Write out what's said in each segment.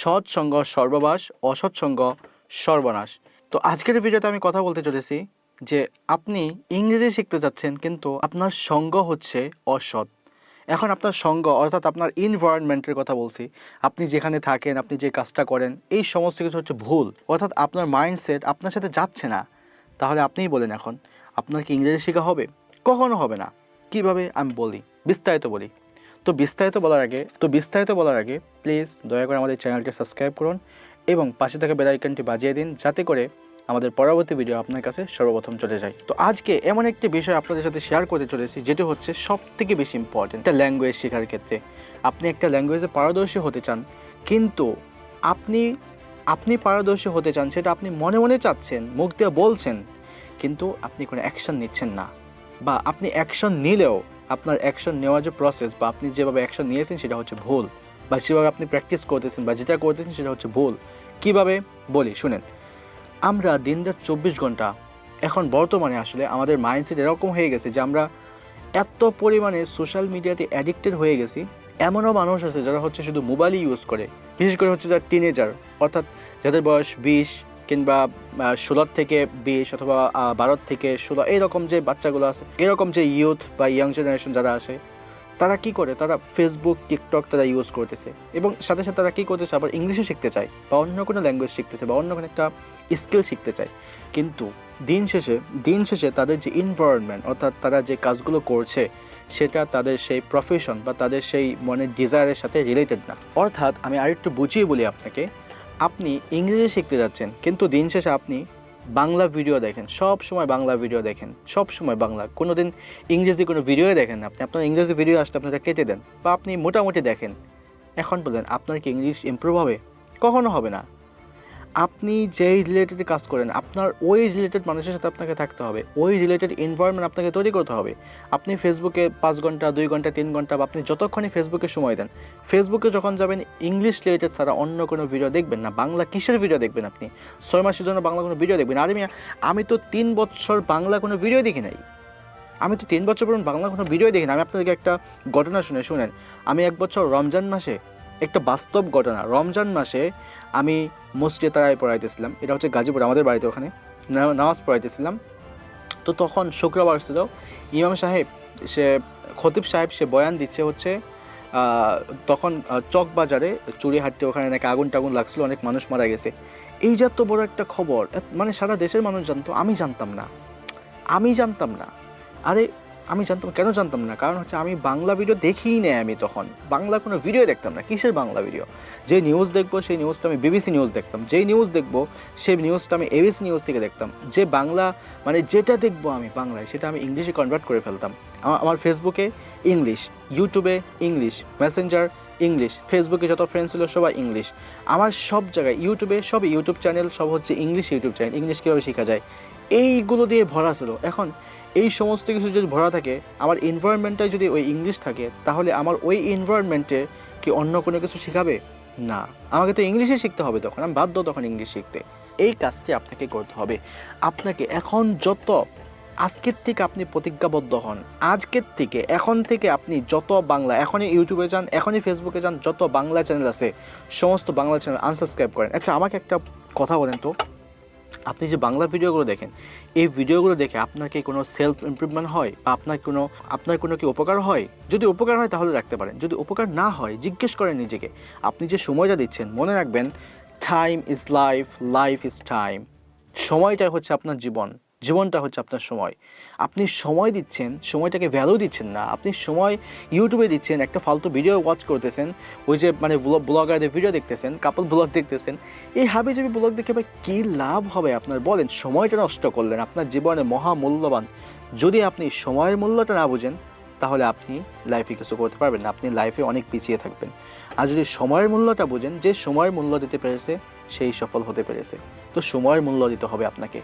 সৎসঙ্গ সর্ববাস অসৎসঙ্গ সর্বনাশ। তো আজকের ভিডিওতে আমি কথা বলতে চলেছি যে আপনি ইংরেজি শিখতে যাচ্ছেন কিন্তু আপনার সঙ্গ হচ্ছে অসৎ। এখন আপনার সঙ্গ অর্থাৎ আপনার ইনভায়রনমেন্টের কথা বলছি, আপনি যেখানে থাকেন, আপনি যে কাজটা করেন, এই সমস্ত কিছু হচ্ছে ভুল। অর্থাৎ আপনার মাইন্ডসেট আপনার সাথে যাচ্ছে না। তাহলে আপনিই বলেন এখন, আপনার কি ইংরেজি শেখা হবে? কখনো হবে না। কীভাবে? আমি বলি, বিস্তারিত বলি। তো বিস্তারিত বলার আগে, তো বিস্তারিত বলার আগে প্লিজ দয়া করে আমাদের চ্যানেলটি সাবস্ক্রাইব করুন এবং পাশে থাকা বেল আইকনটি বাজিয়ে দিন যাতে করে আমাদের পরবর্তী ভিডিও আপনার কাছে সর্বপ্রথম চলে যায়। তো আজকে এমন একটি বিষয় আপনাদের সাথে শেয়ার করতে চলেছি, যেটি হচ্ছে সব থেকে বেশি ইম্পর্টেন্ট একটা ল্যাঙ্গুয়েজ শেখার ক্ষেত্রে। আপনি একটা ল্যাঙ্গুয়েজে পারদর্শী হতে চান, কিন্তু আপনি আপনি পারদর্শী হতে চান, সেটা আপনি মনে মনে চাচ্ছেন, মুখ দিয়ে বলছেন, কিন্তু আপনি কোনো অ্যাকশন নিচ্ছেন না বা আপনি অ্যাকশন নিলেও আপনার অ্যাকশন নেওয়ার যে প্রসেস বা আপনি যেভাবে অ্যাকশন নিয়েছেন সেটা হচ্ছে ভুল বা যেভাবে আপনি প্র্যাকটিস করতেছেন বা যেটা করতেছেন সেটা হচ্ছে ভুল। কীভাবে? বলি, শুনেন। আমরা দিন রাত চব্বিশ ঘণ্টা, এখন বর্তমানে আসলে আমাদের মাইন্ডসেট এরকম হয়ে গেছে যে আমরা এত পরিমাণে সোশ্যাল মিডিয়াতে অ্যাডিক্টেড হয়ে গেছি, এমনও মানুষ আছে যারা হচ্ছে শুধু মোবাইলই ইউজ করে। বিশেষ করে হচ্ছে যারা টিনেজার অর্থাৎ যাদের বয়স বিশ কিংবা ষোলোর থেকে বিশ অথবা বারোর থেকে ষোলো, এইরকম যে বাচ্চাগুলো আছে এরকম যে ইউথ বা ইয়াং জেনারেশন যারা আসে তারা কি করে? তারা ফেসবুক টিকটক তারা ইউজ করতেছে এবং সাথে সাথে তারা কী করতেছে? আবার ইংলিশও শিখতে চায় বা অন্য কোনো ল্যাঙ্গুয়েজ শিখতেছে বা অন্য কোনো একটা স্কিল শিখতে চায়। কিন্তু দিন শেষে দিন শেষে তাদের যে ইনভায়রনমেন্ট অর্থাৎ তারা যে কাজগুলো করছে, সেটা তাদের সেই প্রফেশন বা তাদের সেই মনের ডিজায়ারের সাথে রিলেটেড না। অর্থাৎ আমি আরেকটু বুঝিয়ে বলি আপনাকে আপনি ইংরেজি শিখতে যাচ্ছেন, কিন্তু দিন শেষে আপনি বাংলা ভিডিও দেখেন, সব সময় বাংলা ভিডিও দেখেন, সব সময় বাংলা। কোনো দিন ইংরেজি কোনো ভিডিও দেখেন আপনি আপনার ইংরেজি ভিডিও আসলে আপনারা কেটে দেন, বা আপনি মোটামুটি দেখেন। এখন বলেন, আপনার কি ইংলিশ ইম্প্রুভ হবে? কখনো হবে না। আপনি যেই রিলেটেড কাজ করেন, আপনার ওই রিলেটেড মানুষের সাথে আপনাকে থাকতে হবে। ওই রিলেটেড এনভায়রনমেন্ট আপনাকে তৈরি করতে হবে। আপনি ফেসবুকে পাঁচ ঘণ্টা, দুই ঘণ্টা, তিন ঘণ্টা বা আপনি যতক্ষণই ফেসবুকে সময় দেন ফেসবুকে যখন যাবেন ইংলিশ রিলেটেড ছাড়া অন্য কোনো ভিডিও দেখবেন না। বাংলা কিসের ভিডিও দেখবেন আপনি? ছয় মাসের জন্য বাংলা কোনো ভিডিও দেখবেন আর আমি আমি তো তিন বছর বাংলা কোনো ভিডিও দেখি নাই। আমি তো তিন বছর পর্যন্ত বাংলা কোনো ভিডিও দেখি না। আমি আপনাদেরকে একটা ঘটনা শুনে, শুনেন। আমি এক বছর রমজান মাসে একটা বাস্তব ঘটনা, রমজান মাসে আমি মসজিদে তারাই পড়াইতেছিলাম। এটা হচ্ছে গাজীপুর, আমাদের বাড়িতে ওখানে। নামাজ পড়াইতেছিলাম। তো তখন শুক্রবার ছিল, ইমাম সাহেব, সে, খতিব সাহেব, সে বয়ান দিচ্ছে হচ্ছে তখন চক বাজারে চুরি হাঁটতে ওখানে নাকি আগুন টাগুন লাগছিল, অনেক মানুষ মারা গেছে। এই যে এত বড় একটা খবর মানে সারা দেশের মানুষ জানতো, আমি জানতাম না। আমি জানতাম না। আরে আমি জানতাম, কেন জানতাম না? কারণ হচ্ছে আমি বাংলা ভিডিও দেখিই নেই আমি তখন। বাংলা কোনো ভিডিও দেখতাম না। কিসের বাংলা ভিডিও যে নিউজ দেখব, সেই নিউজটা আমি বিবিসি নিউজ দেখতাম। যেই নিউজ দেখব সেই নিউজটা আমি এবিসি নিউজ থেকে দেখতাম। যে বাংলা মানে যেটা দেখব আমি বাংলায়, সেটা আমি ইংলিশে কনভার্ট করে ফেলতাম। আমার ফেসবুকে ইংলিশ ইউটিউবে ইংলিশ মেসেঞ্জার ইংলিশ ফেসবুকে যত ফ্রেন্ডস ছিল সবাই ইংলিশ আমার সব জায়গায় ইউটিউবে সব ইউটিউব চ্যানেল সব হচ্ছে ইংলিশ ইউটিউব চ্যানেল ইংলিশ কীভাবে শেখা যায়? এইগুলো দিয়ে ভরা ছিল। এখন এই সমস্ত কিছু যদি ভরা থাকে, আমার এনভায়রনমেন্টটাই যদি ওই ইংলিশ থাকে, তাহলে আমার ওই এনভায়রনমেন্টে কি অন্য কোনো কিছু শেখাবে? না। আমাকে তো ইংলিশে শিখতে হবে তখন, আমি বাধ্য তখন ইংলিশ শিখতে। এই কাজটি আপনাকে করতে হবে। আপনাকে এখন যত, আজকের থেকে আপনি প্রতিজ্ঞাবদ্ধ হন। আজকের থেকে, এখন থেকে আপনি যত বাংলা, এখনই ইউটিউবে যান, এখনই ফেসবুকে যান, যত বাংলা চ্যানেল আছে, সমস্ত বাংলা চ্যানেল আনসাবস্ক্রাইব করেন। আচ্ছা আমাকে একটা কথা বলেন তো। আপনি যে বাংলা ভিডিওগুলো দেখেন, এই ভিডিওগুলো দেখে আপনার কি কোনো সেলফ ইমপ্রুভমেন্ট হয় বা আপনার কোনো আপনার কোনো কি উপকার হয়? যদি উপকার হয় তাহলে রাখতে পারেন। যদি উপকার না হয়, জিজ্ঞেস করেন নিজেকে। আপনি যে সময়টা দিচ্ছেন, মনে রাখবেন time is life life is time সময়টাই হচ্ছে আপনার জীবন। জীবনটা হচ্ছে আপনার সময়। আপনি সময় দিচ্ছেন, সময়টাকে ভ্যালু দিচ্ছেন না। আপনি সময় ইউটিউবে দিচ্ছেন, একটা ফালতু ভিডিও ওয়াচ করতেছেন, ওই যে মানে ব্লগারদের ভিডিও দেখতেছেন কাপল ব্লগ দেখতেছেন। এই হাবি যাবি ব্লগ দেখে ভাই কী লাভ হবে আপনার? বলেন, সময়টা নষ্ট করলেন, আপনার জীবনে মহা মূল্যবান। যদি আপনি সময়ের মূল্যটা না বুঝেন, তাহলে আপনি লাইফে কিছু করতে পারবেন না, আপনি লাইফে অনেক পিছিয়ে থাকবেন। আর যদি সময়ের মূল্যটা বুঝেন, যে সময়ের মূল্য দিতে পেরেছে, সেই সফল হতে পেরেছে। তো সময়ের মূল্য দিতে হবে আপনাকে।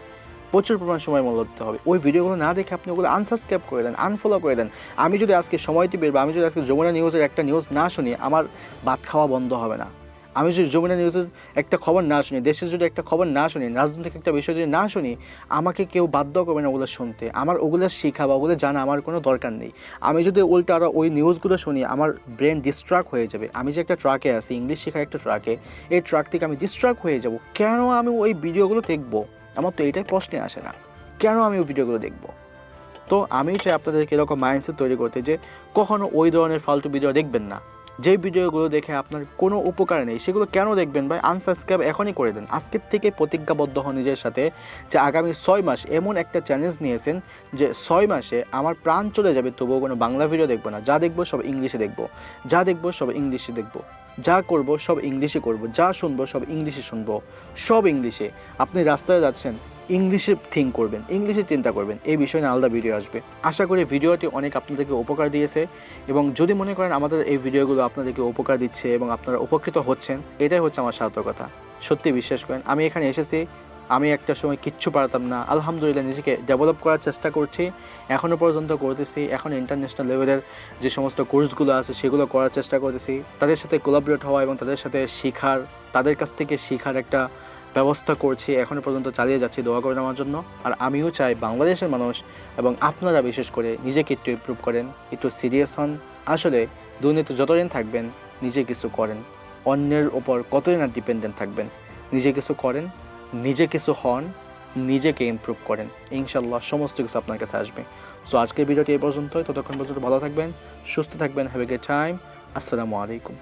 প্রচুর পরিমাণ সময় মূল্য দিতে হবে। ওই ভিডিওগুলো না দেখে আপনি ওগুলো আনসাবস্ক্রাইব করে দেন আনফলো করে দেন। আমি যদি আজকে সময় টিভির বা আমি যদি আজকে যমুনা নিউজের একটা নিউজ না শুনি, আমার ভাত খাওয়া বন্ধ হবে না। আমি যদি যমুনা নিউজের একটা খবর না শুনি, দেশের যদি একটা খবর না শুনি, রাজনৈতিক একটা বিষয় যদি না শুনি, আমাকে কেউ বাধ্য করবে না ওগুলো শুনতে। আমার ওগুলো শেখা বা ওগুলো জানা আমার কোনো দরকার নেই। আমি যদি উল্টা আরও ওই নিউজগুলো শুনি, আমার ব্রেন ডিস্ট্রাক্ট হয়ে যাবে। আমি যে একটা ট্রাকে আছি ইংলিশ শেখার একটা ট্রাকে এই ট্রাক থেকে আমি ডিস্ট্রাক্ট হয়ে যাব। কেন আমি ওই ভিডিওগুলো দেখব? আমার তো এটাই প্রশ্নে আসে না। কেন আমি ওই ভিডিওগুলো দেখব? তো আমি চাই আপনাদেরকে এরকম মাইন্ডসেট তৈরি করতে যে কখনো ওই ধরনের ফালতু ভিডিও দেখবেন না। যে ভিডিওগুলো দেখে আপনার কোনো উপকার নেই, সেগুলো কেন দেখবেন ভাই? আনসাবস্ক্রাইব এখনই করে দেন। আজকের থেকে প্রতিজ্ঞাবদ্ধ হন নিজের সাথে যে আগামী ছয় মাস এমন একটা চ্যালেঞ্জ নিয়েছেন যে ছয় মাসে আমার প্রাণ চলে যাবে, তবুও কোনো বাংলা ভিডিও দেখব না। যা দেখব সব ইংলিশে দেখব। যা দেখব সব ইংলিশে দেখব। যা করব সব ইংলিশে করব, যা শুনব সব ইংলিশে শুনব, সব ইংলিশে। আপনি রাস্তায় যাচ্ছেন, ইংলিশে থিঙ্ক করবেন, ইংলিশে চিন্তা করবেন, এই বিষয়ে আলাদা ভিডিও আসবে। আশা করি ভিডিওটি অনেক আপনাদেরকে উপকার দিয়েছে এবং যদি মনে করেন আমাদের এই ভিডিওগুলো আপনাদেরকে উপকার দিচ্ছে এবং আপনারা উপকৃত হচ্ছেন, এটাই হচ্ছে আমার সার্থকতা। সত্যি বিশ্বাস করেন, আমি এখানে এসেছি আমি একটা সময় কিচ্ছু পারতাম না। আলহামদুলিল্লাহ নিজেকে ডেভেলপ করার চেষ্টা করছি। এখনও পর্যন্ত করতেছি। এখন ইন্টারন্যাশনাল লেভেলের যে সমস্ত কোর্সগুলো আছে, সেগুলো করার চেষ্টা করতেছি। তাদের সাথে কোলাবরেট হওয়া এবং তাদের সাথে শেখার, তাদের কাছ থেকে শেখার একটা ব্যবস্থা করছি। এখনও পর্যন্ত চালিয়ে যাচ্ছি দোয়া করে নেওয়ার জন্য। আর আমিও চাই বাংলাদেশের মানুষ এবং আপনারা বিশেষ করে নিজেকে একটু ইমপ্রুভ করেন, একটু সিরিয়াস হন। আসলে দুর্নীতি যতদিন থাকবেন, নিজে কিছু করেন। অন্যের ওপর কতদিন আর ডিপেন্ডেন্ট থাকবেন? নিজে কিছু করেন নিজে কিছু হন, নিজেকে ইম্প্রুভ করেন। ইনশাল্লাহ সমস্ত কিছু আপনার কাছে আসবে। সো আজকের ভিডিওটি এই পর্যন্তই। ততক্ষণ পর্যন্ত ভালো থাকবেন, সুস্থ থাকবেন হ্যাভ এ গে টাইম আসসালামু আলাইকুম।